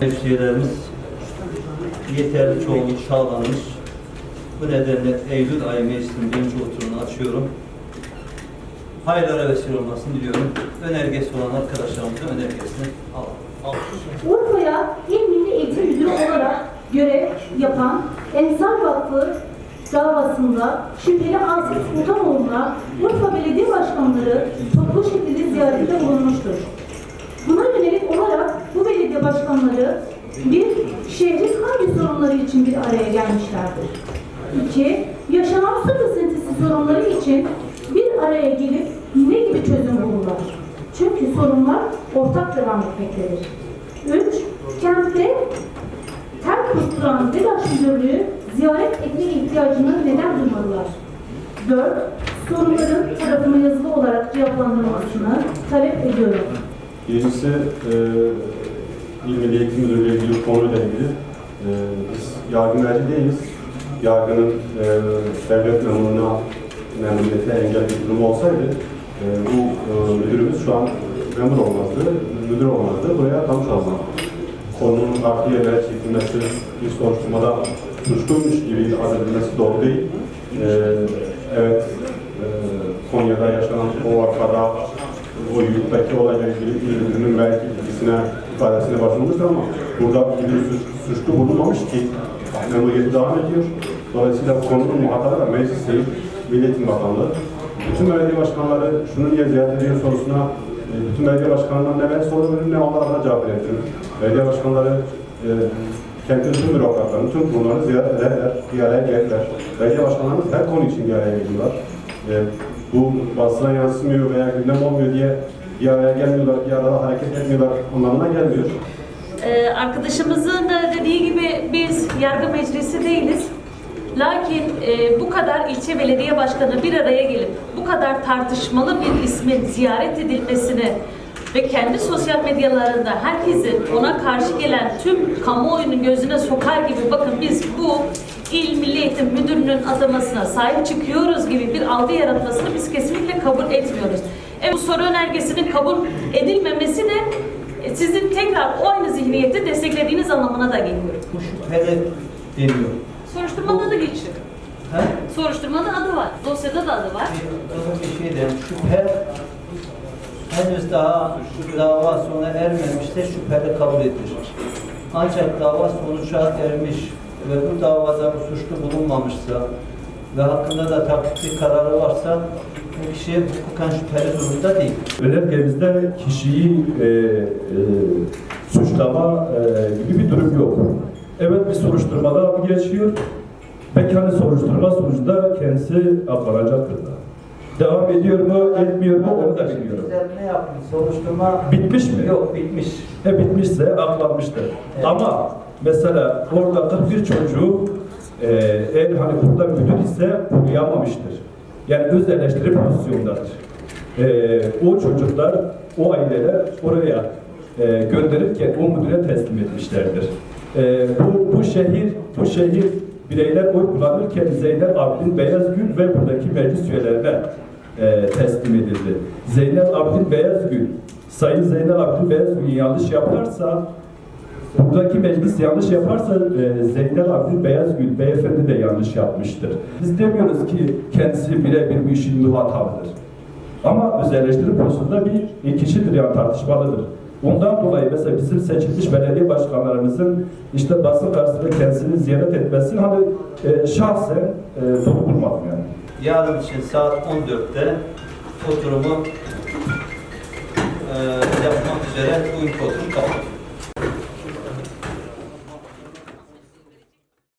Hemşehrilerimiz yeterli çoğunluk sağlanmış. Bu nedenle Eylül ayı meclisinin birinci oturumunu açıyorum. Hayırlara vesile olmasını diliyorum. Önergesi olan arkadaşlarımızın önergesini alalım. Urfa'ya İl Milli Eğitim Müdürü olarak görev yapan Ensar Vakfı davasında şüpheli Asif Sultanoğlu'na Urfa Belediye Başkanları toplu şekilde ziyarette bulunmuştur. Buna yönelik olarak bu belediye başkanları bir, şehrin hangi sorunları için bir araya gelmişlerdir? İki, yaşanan su kesintisi sorunları için bir araya gelip ne gibi çözüm bulurlar? Çünkü sorunlar ortak devam etmektedir. Üç, kentte kusturan Vedaş Müdürlüğü ziyaret etme ihtiyacını neden duymadılar? Dört, sorunların tarafıma yazılı olarak cevaplandırılmasını talep ediyorum. Birincisi e, İl Milli Eğitim Müdürlüğü ilgili konuyla ilgili e, biz yargı merci değiliz. Yargının e, devlet memuruna memnuniyete engel bir durum olsaydı e, bu e, müdürümüz şu an memur olmazdı, müdür olmazdı. Buraya atamış olmaz. Konunun farklı yerlere çekilmesi, bir soruşturmada suçluymuş gibi arz edilmesi doğru değil. E, evet, e, Konya'da yaşanan o vakada o yurttaki olayla ilgili ürünün belki ilgisine, ifadesine başvurmuştur ama burada bir suç, suçlu bulunmamış ki memuriyeti devam ediyor. Dolayısıyla konunun muhatabı da meclis değil, Milliyetin Bakanlığı. Bütün belediye başkanları şunu niye ziyaret ediyor sorusuna bütün belediye başkanlarına ben sorabilirim ne onlara da cevap verebilirim. Belediye başkanları e, kentin tüm bürokratlarını, tüm kurumları ziyaret ederler, bir araya gelirler. Belediye başkanlarımız her konu için bir araya geliyorlar. E, bu basına yansımıyor veya gündem olmuyor diye bir araya gelmiyorlar, bir arada hareket etmiyorlar anlamına gelmiyor. Ee, arkadaşımızın da dediği gibi biz yargı meclisi değiliz. Lakin e, bu kadar ilçe belediye başkanı bir araya gelip bu kadar tartışmalı bir ismin ziyaret edilmesini ve kendi sosyal medyalarında herkesin ona karşı gelen tüm kamuoyunun gözüne sokar gibi bakın biz bu İl Milli Eğitim Müdürü'nün atamasına sahip çıkıyoruz gibi bir algı yaratmasını biz kesinlikle kabul etmiyoruz. E, bu soru önergesinin kabul edilmemesi de e, sizin tekrar o aynı zihniyeti desteklediğiniz anlamına da geliyor. Bu şüpheli deniyor. Soruşturmada da geçiyor. He? Soruşturmada adı var. Dosyada da adı var. Bir, bir şey de şüphe henüz daha dava sona ermemişse şüpheli kabul edilir. Ancak dava sonuca ermiş ve bu davada bu suçlu bulunmamışsa ve hakkında da takipli kararı varsa bu kişi hukuken şüpheli durumda değil. Önergemizde kişiyi e, e, suçlama e, gibi bir durum yok. Evet bir soruşturmada geçiyor ve kendi soruşturma sonucunda kendisi atlanacaktır da. Devam ediyor mu, etmiyor mu onu da bilmiyorum. Ne yapmış? Soruşturma Bitmiş mi? Yok bitmiş. E bitmişse aklanmıştır. Evet. Ama mesela orada 41 çocuğu e, eğer hani burada müdür ise koruyamamıştır. Yani öz eleştiri pozisyondadır. E, o çocuklar, o aileler oraya e, gönderirken o müdüre teslim etmişlerdir. E, bu, bu şehir, bu şehir bireyler oy kullanırken Zeynep Abdin Beyazgül ve buradaki meclis üyelerine e, teslim edildi. Zeynep Abdin Beyazgül, Sayın Zeynep Abdin Beyazgül yanlış yaparsa Buradaki meclis yanlış yaparsa e, Zeynep Abdül Beyazgül beyefendi de yanlış yapmıştır. Biz demiyoruz ki kendisi birebir bu işin muhatabıdır. Ama öz eleştiri konusunda bir kişidir yani tartışmalıdır. Ondan dolayı mesela bizim seçilmiş belediye başkanlarımızın işte basın karşısında kendisini ziyaret etmesini hani e, şahsen e, doğru bulmadım yani. Yarın için saat 14'te oturumu e, yapmak üzere bu oturum kapatıyorum.